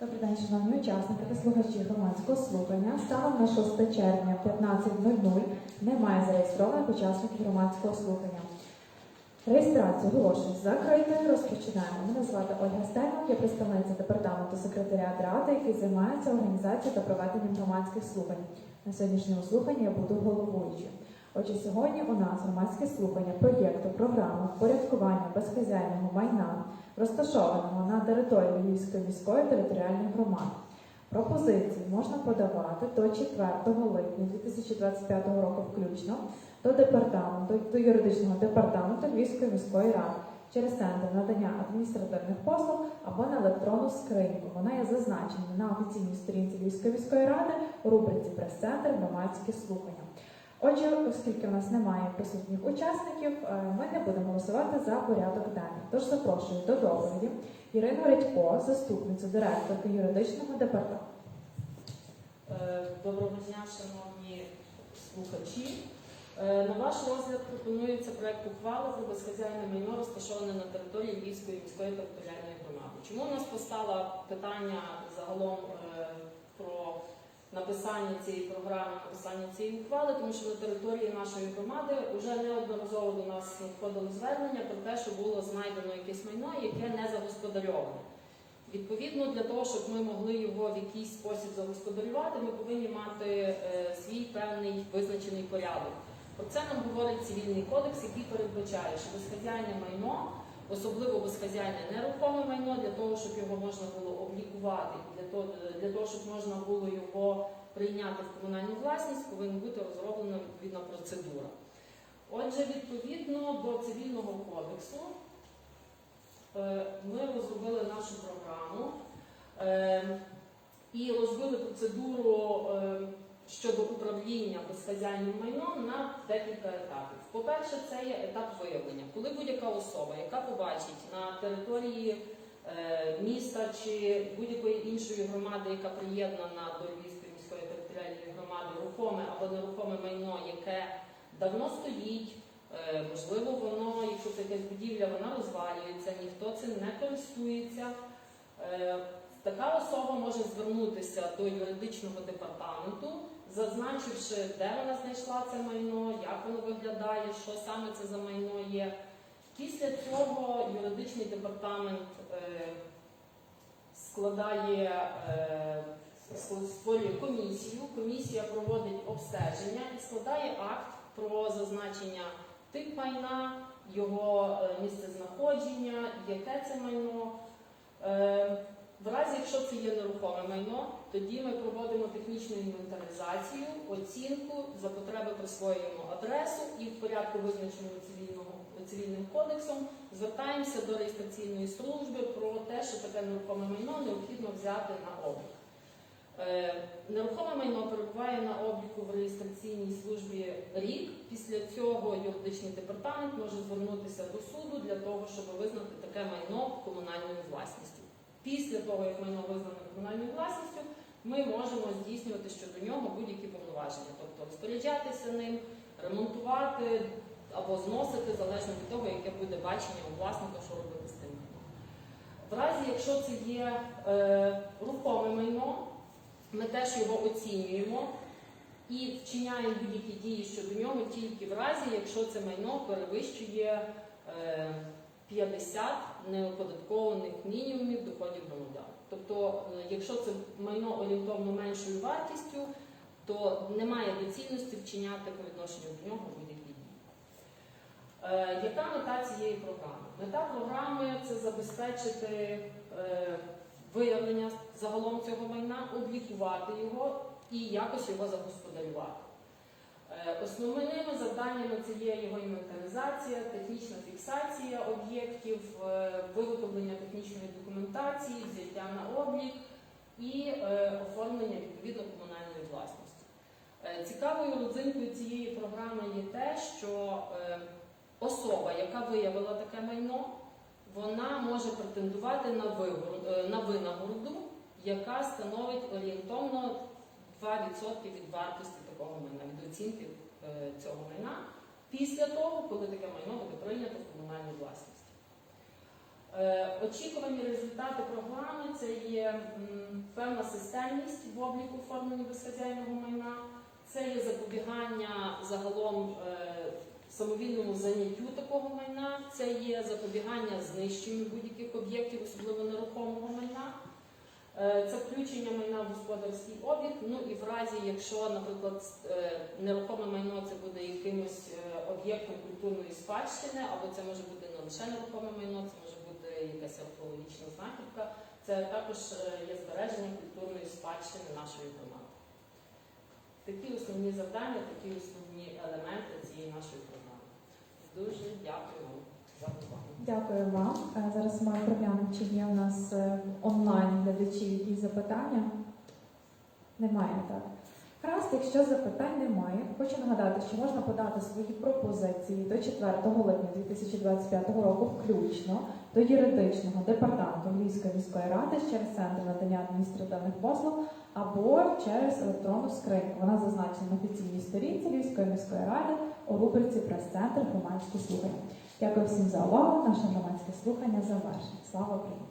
Добрий день, шановні учасники та слухачі громадського слухання. Станом на 6 червня 15.00 немає зареєстрованих учасників громадського слухання. Реєстрацію оголошую закритою. Розпочинаємо. Мене звати Ольга Стельмак, я представниця департаменту секретаріат Ради, який займається організацією та проведенням громадських слухань. На сьогоднішньому слуханні я буду головуючою. Отже, сьогодні у нас громадське слухання проєкту програми впорядкування безхазяйного майна, розташованого на території Львівської міської територіальної громади. Пропозиції можна подавати до 4 липня 2025 року включно до департаменту, до юридичного департаменту Львівської міської ради через центр надання адміністративних послуг або на електронну скриньку. Вона є зазначена на офіційній сторінці Львівської міської ради у рубриці Прес-центр громадські слухання. Отже, оскільки в нас немає присутніх учасників, е, ми не будемо голосувати за порядок денний. Тож запрошую до доповіді Ірину Редько, заступницю директорки юридичного департаменту. Е, Доброго дня, шановні слухачі. Е, На ваш розгляд пропонується проект ухвали про безхазяйне майно, розташоване на території Львівської міської територіальної громади. Чому у нас постало питання загалом про написання цієї програми, написання цієї ухвали? Тому що на території нашої громади вже неодноразово до нас надходило звернення про те, що було знайдено якесь майно, яке не загосподарьоване. Відповідно, для того, щоб ми могли його в якийсь спосіб загосподарювати, ми повинні мати е, свій певний визначений порядок. Про це нам говорить цивільний кодекс, який передбачає, що безхазяйне майно, особливо безхазяйне нерухоме майно, для того, щоб його можна було облікувати, для того, для того, щоб можна було його прийняти в комунальну власність, повинна бути розроблена відповідна процедура. Отже, відповідно до цивільного кодексу. Е, Ми розробили нашу програму е, і розбили процедуру е, щодо управління безхазяйним майном на декілька етапів. По-перше, це є етап виявлення. Коли будь-яка особа, яка побачить на території міста чи будь-якої іншої громади, яка приєднана до Львівської міської територіальної громади, рухоме або нерухоме майно, яке давно стоїть. Е, Можливо, воно, якщо це якась будівля, вона розвалюється, ніхто цим не користується. Е, Така особа може звернутися до юридичного департаменту, зазначивши, де вона знайшла це майно, як воно виглядає, що саме це за майно є. Після цього юридичний департамент е, складає, е, створює комісію. Комісія проводить обстеження і складає акт про зазначення тип майна, його місцезнаходження, місце знаходження, яке це майно. В разі, якщо це є нерухоме майно, тоді ми проводимо технічну інвентаризацію, оцінку, за потреби присвоюємо адресу і в порядку визначеному цивільного, цивільним кодексом звертаємося до реєстраційної служби про те, що таке нерухоме майно необхідно взяти на облік. Е, Нерухоме майно перебуває на обліку в реєстраційній службі рік. Після цього юридичний департамент може звернутися до суду для того, щоб визнати таке майно комунальною власністю. Після того, як майно визнано комунальною власністю, ми можемо здійснювати щодо нього будь-які повноваження, тобто розпоряджатися ним, ремонтувати або зносити, залежно від того, яке буде бачення у власника, що робити з тим. В разі, якщо це є е, рухоме майно, ми теж його оцінюємо і вчиняємо будь-які дії щодо нього тільки в разі, якщо це майно перевищує е, 50 неоподаткованих мінімумів доходів громадян. Тобто, е, якщо це майно орієнтовно меншою вартістю, то немає доцільності вчиняти по відношенню до нього будь-які дії. Е, Яка мета цієї програми? Мета програми це забезпечити е, виявлення загалом цього майна, облікувати його і якось його загосподарювати. Е, Основними завданнями це є його інвентаризація, технічна фіксація об'єктів, е, виготовлення технічної документації, взяття на облік і е, оформлення відповідно комунальної власності. Цікавою родзинкою цієї програми є те, що особа, яка виявила таке майно, вона може претендувати на винагороду, яка становить орієнтовно 2% від вартості такого майна, від оцінки е, цього майна, після того, коли таке майно буде прийнято в комунальну власність. Е, Очікувані результати програми це є певна системність в обліку оформлення безхазяйного майна, це є запобігання загалом е, самовільному заняттю такого майна, це є запобігання знищенню будь-яких об'єктів, особливо нерухомого майна. Е, Це включення майна в господарський обіг. Ну і в разі, якщо, наприклад, е, нерухоме майно це буде якимось е, об'єктом культурної спадщини, або це може бути не лише нерухоме майно, це може бути якась археологічна знахідка. Це також є збереження культурної спадщини нашої громади. Такі основні завдання, такі основні елементи цієї нашої програми. Дуже дякую вам. Дякую вам. Е, Зараз ми проглянемо, чи є у нас е, онлайн глядачі якісь запитання. Немає, так. Гаразд, якщо запитань немає, хочу нагадати, що можна подати свої пропозиції до 4 липня 2025 року включно до юридичного департаменту Львівської міської ради через центр надання адміністративних послуг або через електронну скриньку. Вона зазначена на офіційній сторінці Львівської міської ради у рубриці прес-центр громадські слухання. Дякую всім за увагу. Наше громадське слухання завершено. Слава Україні!